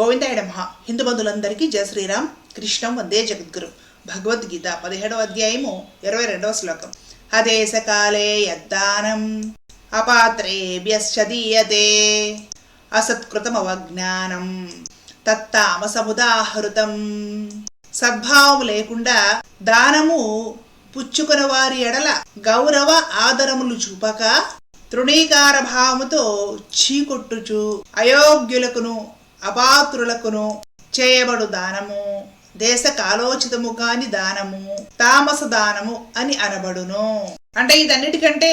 గోవిందాయ నమ. హిందూ బంధువులందరికీ జయ శ్రీరామ్. కృష్ణం వందే జగద్గురు. భగవద్గీత పదిహేడవ అధ్యాయము ఇరవై రెండవ శ్లోకం. అదేశకాలే యద్దానం. అపాత్రేభ్యశ్చ దీయతే. అసత్కృతమవజ్ఞానం. తత్తామసముదాహృతం. సద్భావం లేకుండా దానము పుచ్చుకున్న వారి ఎడల గౌరవ ఆదరములు చూపక తృణీకార భావముతో చీకొట్టుచు అయోగ్యులకును అపాత్రులకును చేయబడు దానము దేశ కాలోచితము కాని దానము తామస దానము అని అనబడును. అంటే ఇదన్నిటికంటే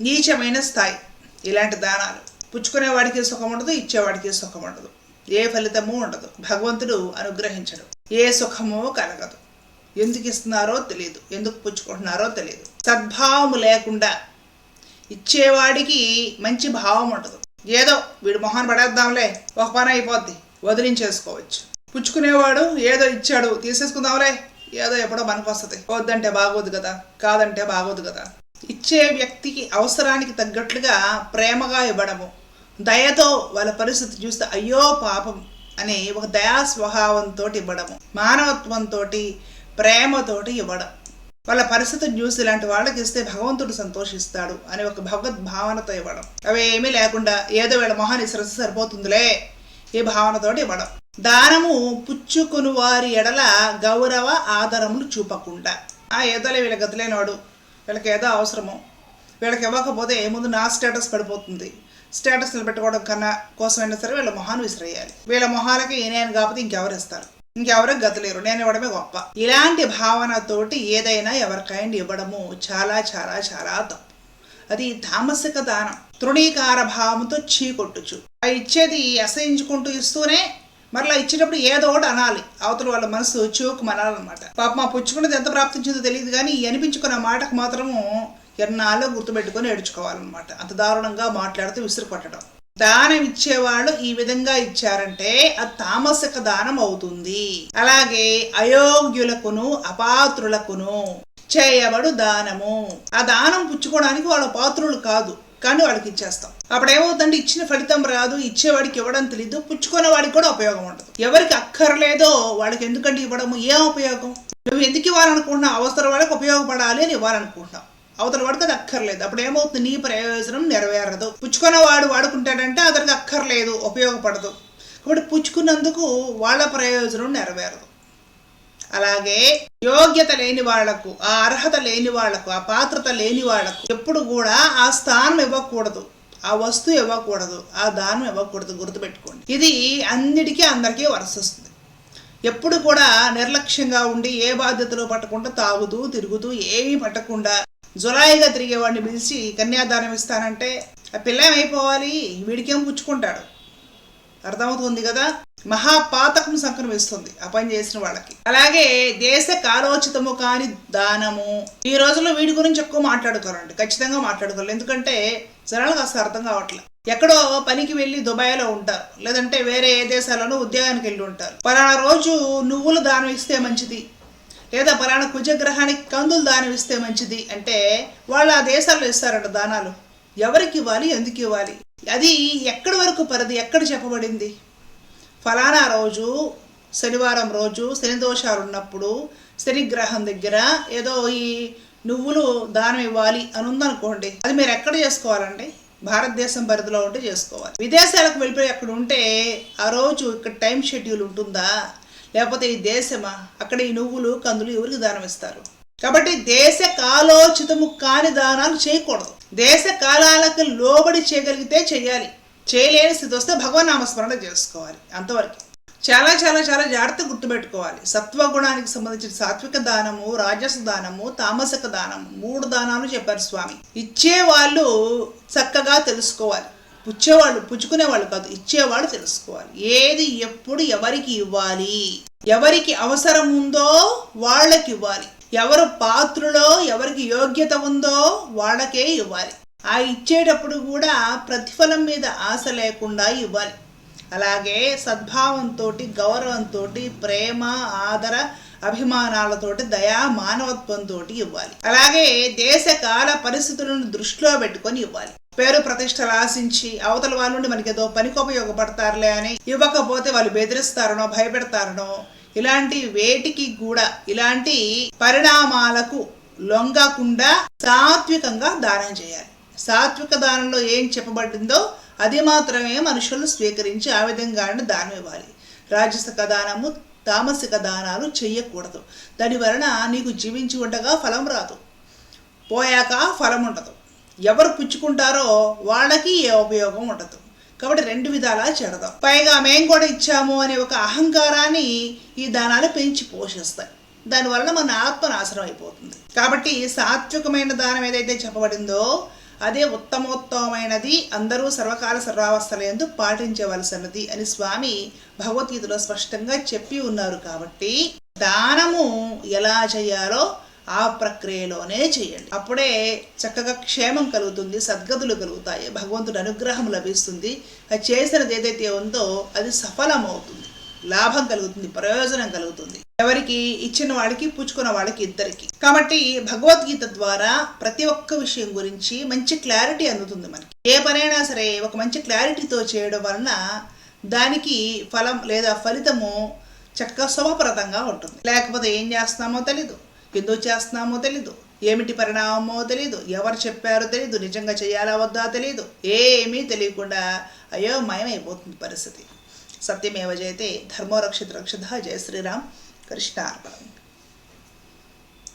నీచమైన స్థాయి ఇలాంటి దానాలు. పుచ్చుకునేవాడికి సుఖం ఉండదు ఇచ్చేవాడికి సుఖం ఉండదు. ఏ ఫలితము ఉండదు. భగవంతుడు అనుగ్రహించడు. ఏ సుఖము కలగదు. ఎందుకు ఇస్తున్నారో తెలియదు ఎందుకు పుచ్చుకుంటున్నారో తెలియదు సద్భావము లేకుండా ఇచ్చేవాడికి మంచి భావం ఉండదు. ఏదో వీడు మొహాన్ని పడేద్దాంలే ఒక పని అయిపోద్ది వదిలించేసుకోవచ్చు. పుచ్చుకునేవాడు ఏదో ఇచ్చాడు తీసేసుకుందాంలే ఏదో ఎప్పుడో మనకు వస్తుంది. వద్దంటే బాగోదు కదా కాదంటే బాగోదు కదా. ఇచ్చే వ్యక్తికి అవసరానికి తగ్గట్లుగా ప్రేమగా ఇవ్వడము దయతో వాళ్ళ పరిస్థితి చూస్తే అయ్యో పాపం అని ఒక దయా స్వభావంతో ఇవ్వడము మానవత్వంతో ప్రేమతోటి ఇవ్వడం. వాళ్ళ పరిస్థితి న్యూస్ ఇలాంటి వాళ్ళకి ఇస్తే భగవంతుడు సంతోషిస్తాడు అని ఒక భగవద్ భావనతో ఇవ్వడం. అవి ఏమీ లేకుండా ఏదో వీళ్ళ మొహాన్ని సరస్సు సరిపోతుందిలే ఈ భావనతోటి ఇవ్వడం. దానము పుచ్చుకుని వారి ఎడల గౌరవ ఆదరములు చూపకుండా. ఆ ఏదోలే వీళ్ళ గతిలేనివాడు వీళ్ళకి ఏదో అవసరము. వీళ్ళకి ఇవ్వకపోతే ముందు నా స్టేటస్ పడిపోతుంది. స్టేటస్ నిలబెట్టుకోవడం కన్నా కోసమైనా సరే వీళ్ళ మొహాన్ని విసిరేయాలి. వీళ్ళ మొహాలకి నేను కాకపోతే ఇంకెవరు ఇస్తారు? ఇంకెవరూ గతలేరు. నేను ఇవ్వడమే గొప్ప. ఇలాంటి భావనతోటి ఏదైనా ఎవరికైనా ఇవ్వడము చాలా చాలా చాలా తప్పు. అది తామసిక దానం. తృణీకార భావంతో చీకొట్టుచు. ఆ ఇచ్చేది అసహించుకుంటూ ఇస్తూనే మరలా ఇచ్చేటప్పుడు ఏదో ఒకటి అనాలి. అవతల వాళ్ళ మనసు చూకు అనాలన్నమాట పాప మా పుచ్చుకున్నది ఎంత ప్రాప్తించిందో తెలియదు కానీ అనిపించుకున్న మాటకు మాత్రము ఎన్నాళ్ళు గుర్తుపెట్టుకొని ఏడ్చుకోవాలన్నమాట. అంత దారుణంగా మాట్లాడుతూ విసిరి కొట్టడం దానం ఇచ్చేవాళ్ళు ఈ విధంగా ఇచ్చారంటే అది తామసిక దానం అవుతుంది. అలాగే అయోగ్యులకును అపాత్రులకును చేయబడు దానము. ఆ దానం పుచ్చుకోవడానికి వాళ్ళ పాత్రులు కాదు కానీ వాళ్ళకి ఇచ్చేస్తాం. అప్పుడు ఏమవుతుందంటే ఇచ్చిన ఫలితం రాదు ఇచ్చేవాడికి ఇవ్వడం తెలీదు పుచ్చుకునే వాడికి కూడా ఉపయోగం ఉండదు. ఎవరికి అక్కర్లేదో వాళ్ళకి ఎందుకంటే ఇవ్వడము ఏం ఉపయోగం? నువ్వు ఎందుకు ఇవ్వాలనుకుంటున్నావు? అవసరం వాళ్ళకి ఉపయోగపడాలి అని ఇవ్వాలనుకుంటున్నావు. అవతల వాడికి అది అక్కర్లేదు. అప్పుడు ఏమవుతుంది? నీ ప్రయోజనం నెరవేరదు. పుచ్చుకున్న వాడు వాడుకుంటాడంటే అతనికి అక్కర్లేదు ఉపయోగపడదు. కాబట్టి పుచ్చుకున్నందుకు వాళ్ళ ప్రయోజనం నెరవేరదు. అలాగే యోగ్యత లేని వాళ్ళకు ఆ అర్హత లేని వాళ్ళకు ఆ పాత్రత లేని వాళ్ళకు ఎప్పుడు కూడా ఆ స్థానం ఇవ్వకూడదు. ఆ వస్తువు ఇవ్వకూడదు ఆ దానం ఇవ్వకూడదు గుర్తుపెట్టుకోండి. ఇది అన్నిటికీ అందరికీ వరుసొస్తుంది. ఎప్పుడు కూడా నిర్లక్ష్యంగా ఉండి ఏ బాధ్యతలు పట్టకుండా తాగుతూ తిరుగుతూ ఏమీ పట్టకుండా జులాయిగా తిరిగేవాడిని పిలిచి కన్యాదానం ఇస్తానంటే ఆ పిల్ల ఏమైపోవాలి? వీడికేం పుచ్చుకుంటాడు. అర్థమవుతుంది కదా? మహాపాతకం సంక్రమిస్తుంది ఆ పని చేసిన వాళ్ళకి. అలాగే దేశ కాలోచితము కాని దానము. ఈ రోజుల్లో వీడి గురించి ఎక్కువ మాట్లాడుకోరండి. ఖచ్చితంగా మాట్లాడుకోవాలి ఎందుకంటే జనాలకు అసలు అర్థం కావట్లేదు ఎక్కడో పనికి వెళ్ళి దుబాయ్లో ఉంటారు. లేదంటే వేరే ఏ దేశాల్లోనూ ఉద్యోగానికి వెళ్ళి ఉంటారు. పలానా రోజు నువ్వులు దానం ఇస్తే మంచిది. లేదా పలానా కుజగ్రహానికి కందులు దానం ఇస్తే మంచిది. అంటే వాళ్ళు ఆ దేశాల్లో ఇస్తారట దానాలు. ఎవరికి ఇవ్వాలి ఎందుకు ఇవ్వాలి? అది ఎక్కడి వరకు పరిధి ఎక్కడ చెప్పబడింది? ఫలానా రోజు శనివారం రోజు శని దోషాలు ఉన్నప్పుడు శనిగ్రహం దగ్గర ఏదో ఈ నువ్వులు దానం ఇవ్వాలి అని ఉందనుకోండి అది మీరు ఎక్కడ చేసుకోవాలండి? భారతదేశం పరిధిలో ఉంటే చేసుకోవాలి. విదేశాలకు వెళ్ళిపోయి అక్కడ ఉంటే ఆ రోజు ఇక్కడ టైం షెడ్యూల్ ఉంటుందా? లేకపోతే ఈ దేశమా? అక్కడ ఈ నువ్వులు కందులు ఎవరికి దానం ఇస్తారు? కాబట్టి దేశ కాలోచితము కాని దానాలు చేయకూడదు. దేశ కాలాలకు లోబడి చేయగలిగితే చేయాలి. చేయలేని స్థితి వస్తే భగవన్ నామస్మరణ చేసుకోవాలి. అంతవరకు. చాలా చాలా చాలా జాగ్రత్త గుర్తుపెట్టుకోవాలి. సత్వగుణానికి సంబంధించిన సాత్విక దానము రాజస దానము తామసక దానము మూడు దానాలు చెప్పారు స్వామి. ఇచ్చే వాళ్ళు చక్కగా తెలుసుకోవాలి. పుచ్చేవాళ్ళు పుచ్చుకునే వాళ్ళు కాదు ఇచ్చేవాళ్ళు తెలుసుకోవాలి. ఏది ఎప్పుడు ఎవరికి ఇవ్వాలి? ఎవరికి అవసరం ఉందో వాళ్ళకి ఇవ్వాలి. ఎవరు పాత్రలో ఎవరికి యోగ్యత ఉందో వాళ్ళకే ఇవ్వాలి. ఆ ఇచ్చేటప్పుడు కూడా ప్రతిఫలం మీద ఆశ లేకుండా ఇవ్వాలి. అలాగే సద్భావంతో గౌరవంతో ప్రేమ ఆదర అభిమానాలతోటి దయా మానవత్వంతో ఇవ్వాలి. అలాగే దేశ కాల పరిస్థితులను దృష్టిలో పెట్టుకొని ఇవ్వాలి. పేరు ప్రతిష్టలు ఆశించి అవతల వాళ్ళ నుండి మనకి ఏదో పనికి ఉపయోగపడతారులే అని ఇవ్వకపోతే వాళ్ళు బెదిరిస్తారనో భయపెడతారనో ఇలాంటి వేటికి కూడా ఇలాంటి పరిణామాలకు లొంగకుండా సాత్వికంగా దానం చేయాలి. సాత్విక దానంలో ఏం చెప్పబడిందో అది మాత్రమే మనుషులు స్వీకరించి ఆ విధంగానే దానం ఇవ్వాలి. రాజసిక దానము తామసిక దానాలు చెయ్యకూడదు. దాని వలన నీకు జీవించి ఉండగా ఫలం రాదు. పోయాక ఫలం ఉండదు. ఎవరు పుచ్చుకుంటారో వాళ్ళకి ఏ ఉపయోగం ఉండదు. కాబట్టి రెండు విధాలా చెడదాం పైగా మేం కూడా ఇచ్చాము అనే ఒక అహంకారాన్ని ఈ దానాలు పెంచి పోషిస్తాయి. దానివల్ల మన ఆత్మ నాశనం అయిపోతుంది. కాబట్టి సాత్వికమైన దానం ఏదైతే చెప్పబడిందో అదే ఉత్తమోత్తమైనది అందరూ సర్వకాల సర్వావస్థలందు పాటించవలసినది అని స్వామి భగవద్గీతలో స్పష్టంగా చెప్పి ఉన్నారు కాబట్టి దానము ఎలా చేయాలో ఆ ప్రక్రియలోనే చేయండి. అప్పుడే చక్కగా క్షేమం కలుగుతుంది సద్గతులు కలుగుతాయి భగవంతుడి అనుగ్రహం లభిస్తుంది. అది చేసినది ఏదైతే ఉందో అది సఫలమవుతుంది. లాభం కలుగుతుంది ప్రయోజనం కలుగుతుంది. ఎవరికి ఇచ్చిన వాడికి పుచ్చుకున్న వాళ్ళకి ఇద్దరికి. కాబట్టి భగవద్గీత ద్వారా ప్రతి ఒక్క విషయం గురించి మంచి క్లారిటీ అందుతుంది మనకి. ఏ పనైనా సరే ఒక మంచి క్లారిటీతో చేయడం వలన దానికి ఫలం లేదా ఫలితము చక్కగా శుభప్రదంగా ఉంటుంది. లేకపోతే ఏం చేస్తున్నామో తెలీదు. ఎందుకు చేస్తున్నామో తెలీదు. ఏమిటి పరిణామమో తెలీదు. ఎవరు చెప్పారో తెలీదు. నిజంగా చేయాలా వద్దా తెలీదు. ఏమీ తెలియకుండా అయోమయమైపోతుంది పరిస్థితి. సత్యమేవ జయతే ధర్మో రక్షిత రక్షిత జయ శ్రీరామ్. కృష్ణార్పణం.